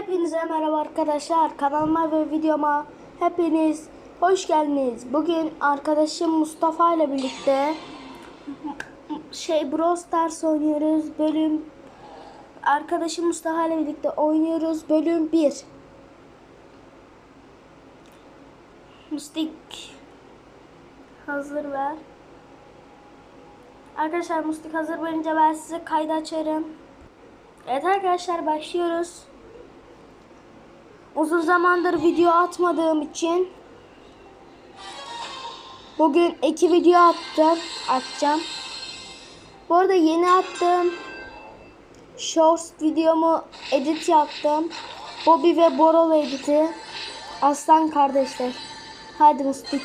Hepinize merhaba arkadaşlar. Kanalıma ve videoma hepiniz hoş geldiniz. Bugün arkadaşım Mustafa ile birlikte şey Brawl oynuyoruz. Bölüm arkadaşım Mustafa ile birlikte oynuyoruz. Bölüm 1. Mustik hazır ver. Arkadaşlar Mustik hazır verince ben size kaydı açarım. Evet arkadaşlar başlıyoruz. Uzun zamandır video atmadığım için bugün iki video attım, atacağım. Bu arada yeni attım. Shorts videomu edit yaptım. Bobby ve Borol editi. Aslan kardeşler. Hadi mustik.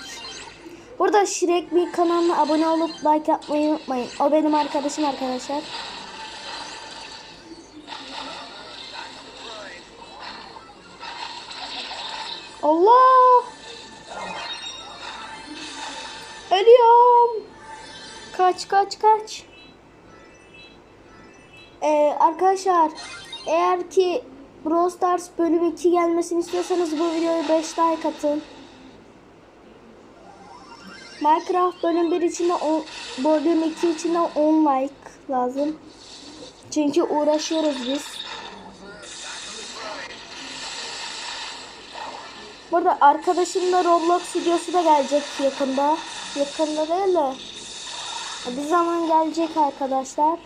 Burada Shrek bir kanalına abone olup like yapmayı unutmayın. O benim arkadaşım arkadaşlar. Allah! Ölüyorum. Kaç kaç kaç. Ee, arkadaşlar eğer ki Brawl Stars bölüm 2 gelmesini istiyorsanız bu videoya 5 like atın. Minecraft bölüm 1 için 10, bölüm 2 için de 10 like lazım. Çünkü uğraşıyoruz biz. Burada arkadaşımla Roblox videosu da gelecek yakında. Yakında değil de. Bir zaman gelecek arkadaşlar.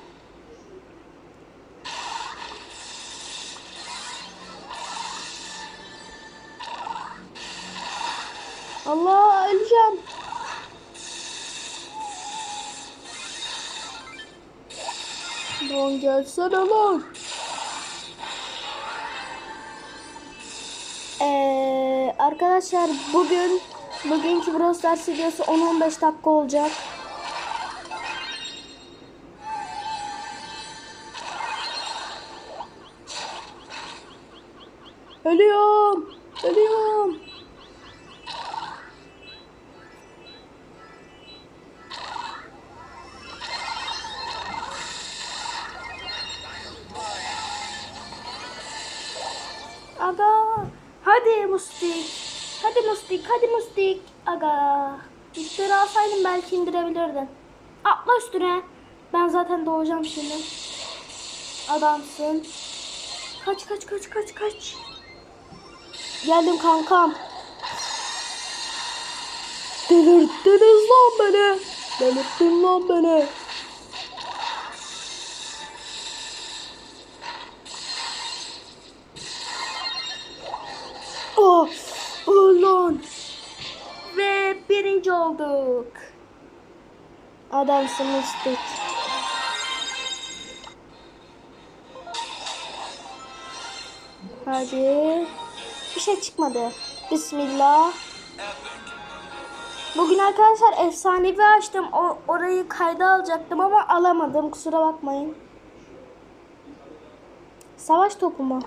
Allah öleceğim. Lan gelsene lan. Ee, arkadaşlar bugün bugünkü Brawl Stars videosu 10-15 dakika olacak. Ölüyorum. Ölüyorum. Aga. Hadi Mustik. Hadi Mustik. Hadi Mustik. Aga. Üstleri alsaydın belki indirebilirdin. Atla üstüne. Ben zaten doğacağım şimdi. Adamsın. Kaç kaç kaç kaç kaç. Geldim kankam. Delirttiniz lan beni. Delirttin lan beni. Olduk. Adamsın Mustik. Hadi. Bir şey çıkmadı. Bismillah. Bugün arkadaşlar efsanevi açtım. O, orayı kayda alacaktım ama alamadım. Kusura bakmayın. Savaş topu mu?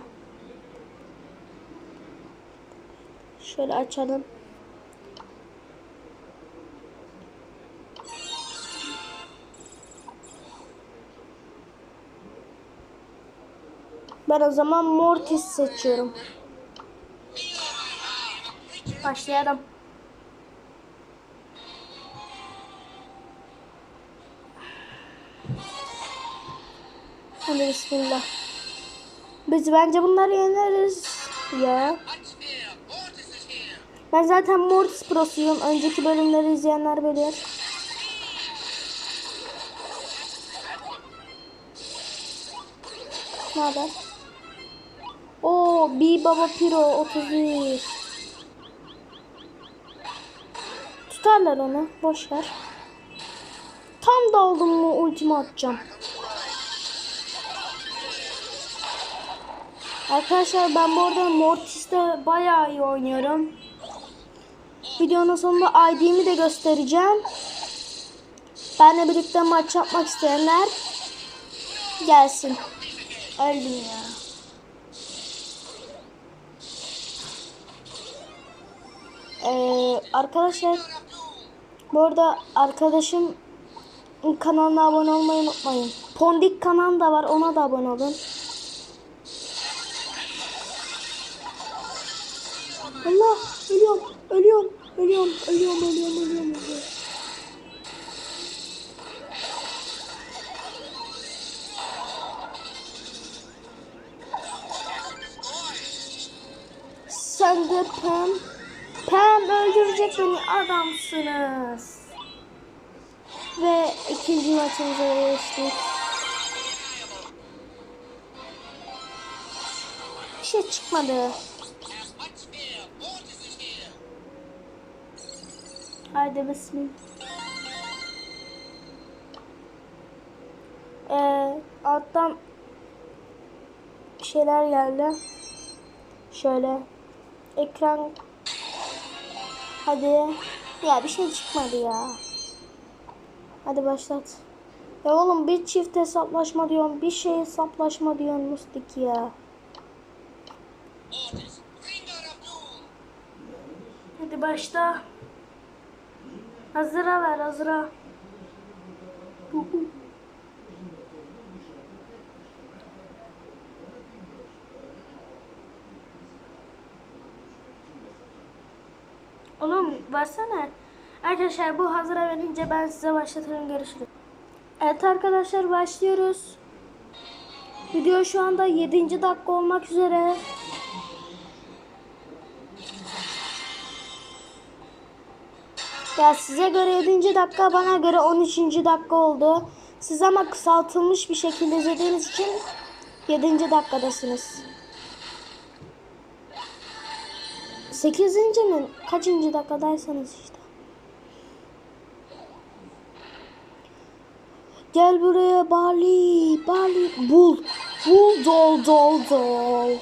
Şöyle açalım. Ben o zaman Mortis seçiyorum. Başlayalım. Hadi bismillah. Biz bence bunları yeneriz ya. Ben zaten Mortis Pro'suyum. Önceki bölümleri izleyenler bilir. Ne haber? Bir baba piro 31. Tutarlar onu. Boş ver. Tam da oldum mu ultimi atacağım. Arkadaşlar ben bu arada Mortis'te bayağı iyi oynuyorum. Videonun sonunda ID'mi de göstereceğim. Benle birlikte maç yapmak isteyenler gelsin. Öldüm ya. Ee, arkadaşlar bu arada arkadaşım kanalına abone olmayı unutmayın. Pondik kanalı da var ona da abone olun. Allah ölüyorum ölüyorum ölüyorum ölüyorum ölüyorum ölüyorum ölüyorum. Sen de Pam. Pam öldürecek beni adamsınız. Ve ikinci maçımıza geçtik. Bir şey çıkmadı. Haydi bismillah. Ee, alttan şeyler geldi. Şöyle ekran hadi ya bir şey çıkmadı ya. Hadi başlat. Ya oğlum bir çift hesaplaşma diyorsun, bir şey hesaplaşma diyorsun Mustik ya. Hadi başla. Hazıra ver hazıra. Oğlum versene. Arkadaşlar bu hazıra verince ben size başlatırım görüşürüz. Evet arkadaşlar başlıyoruz. Video şu anda 7. dakika olmak üzere. Ya size göre 7. dakika bana göre 13. dakika oldu. Siz ama kısaltılmış bir şekilde izlediğiniz için 7. dakikadasınız. 8. mi? Kaçıncı dakikadaysanız işte. Gel buraya Bali, Bali, bul, bul, dol, dol, dol.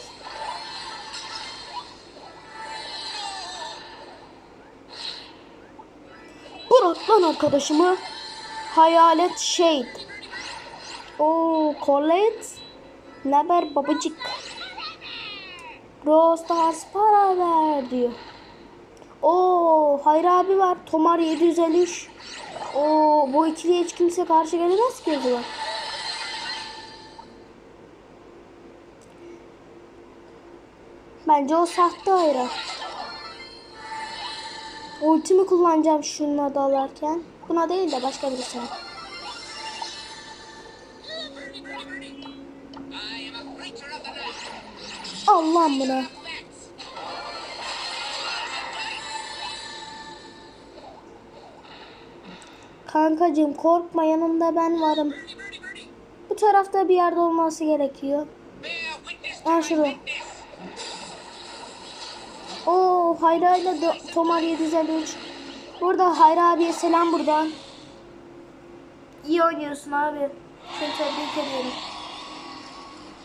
Bırak lan arkadaşımı. Hayalet Shade. Oo, Colette. Ne haber babacık? Brawl Stars para ver diyor. Oo, Hayri abi var. Tomar 753. Oo, bu ikiliye hiç kimse karşı gelemez ki zaman. Bence o sahte Hayri. Ultimi kullanacağım şununla dalarken. Buna değil de başka birisine. Allah'ım bunu. Kankacığım korkma yanında ben varım. Bu tarafta bir yerde olması gerekiyor. Ha şurada. Oo Hayra ile Tomar 753. Burada Hayra abiye selam buradan. İyi oynuyorsun abi. Seni tebrik ediyorum.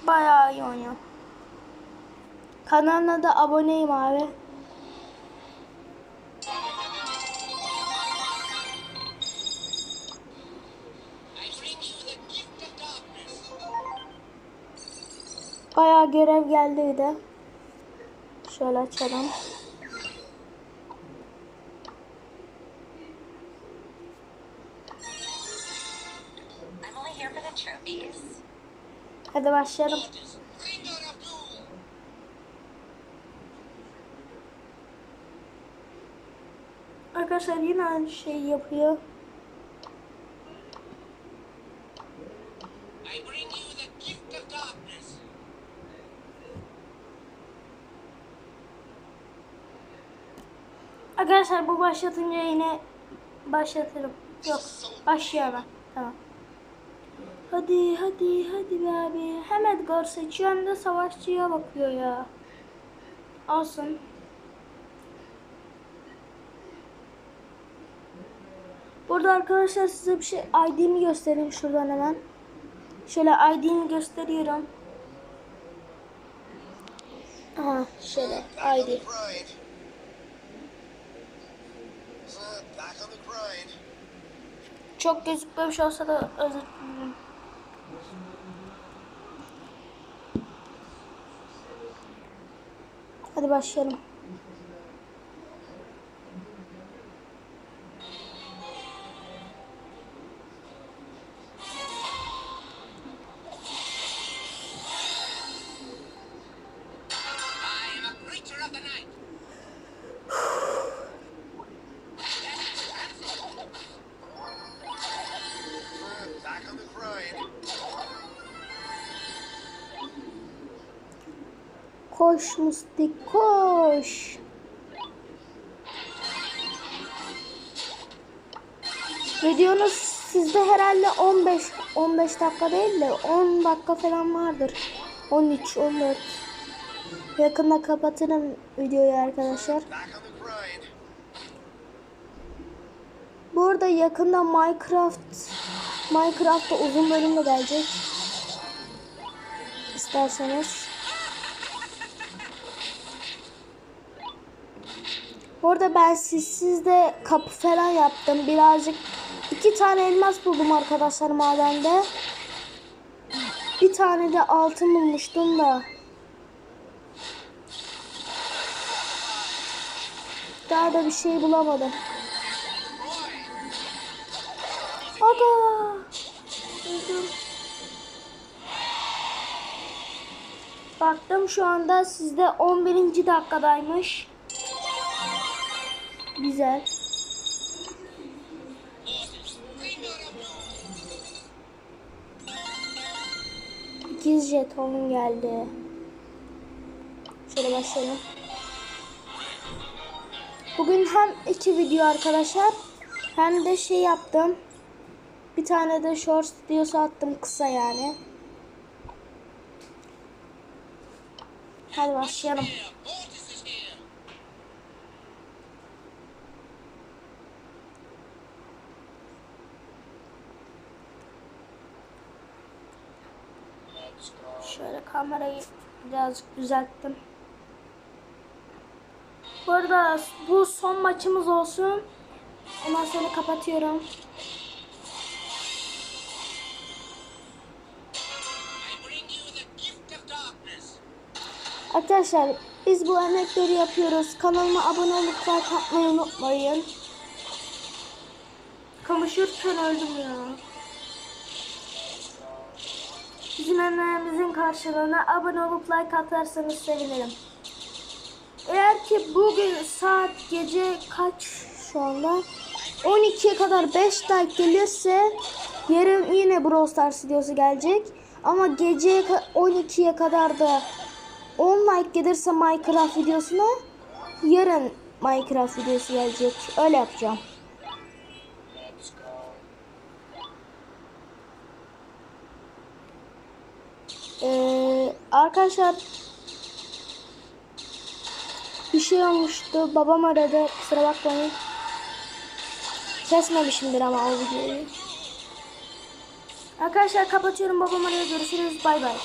Bayağı iyi oynuyor. Kanalına da aboneyim abi. Bayağı görev geldi bir de. Şöyle açalım. Hadi başlayalım. Arkadaşlar yine aynı şeyi yapıyor. Arkadaşlar bu başlatınca yine başlatırım. Yok hemen. Tamam. Hadi hadi hadi be abi. Hem Edgar seçiyor hem de savaşçıya bakıyor ya. Olsun. Burada arkadaşlar size bir şey ID'mi göstereyim şuradan hemen. Şöyle ID'mi gösteriyorum. Aha şöyle ID. Çok gözükmemiş olsa da özür dilerim. Hadi başlayalım. Koş Mustik koş. Videonuz sizde herhalde 15 15 dakika değil de 10 dakika falan vardır. 13 14. Yakında kapatırım videoyu arkadaşlar. Back on the grind. Bu arada yakında Minecraft Minecraft'ta uzun bölüm de gelecek. İsterseniz. Bu arada ben sizsizde kapı falan yaptım. Birazcık iki tane elmas buldum arkadaşlar madende. Bir tane de altın bulmuştum da. Daha da bir şey bulamadım. Aga. Öldüm. Baktım şu anda sizde 11. dakikadaymış. Güzel. İkiz jetonum geldi. Şöyle başlayalım. Bugün hem iki video arkadaşlar hem de şey yaptım. Bir tane de short videosu attım kısa yani. Hadi başlayalım. Mortis is here. Şöyle kamerayı birazcık düzelttim. Bu arada bu son maçımız olsun. Ondan sonra kapatıyorum. Arkadaşlar biz bu emekleri yapıyoruz. Kanalıma abone olup like atmayı unutmayın. Konuşurken öldüm ya. Bizim emeğimizin karşılığına abone olup like atarsanız sevinirim. Eğer ki bugün saat gece kaç şu anda? 12'ye kadar 5 like gelirse yarın yine Brawl Stars videosu gelecek. Ama gece 12'ye kadar da 10 like gelirse Minecraft videosuna yarın Minecraft videosu gelecek. Öyle yapacağım. Ee, arkadaşlar bir şey olmuştu. Babam aradı. Kusura bakmayın. Kesmemişimdir ama o videoyu. Arkadaşlar kapatıyorum. Babam arıyor. Görüşürüz. Bay bay.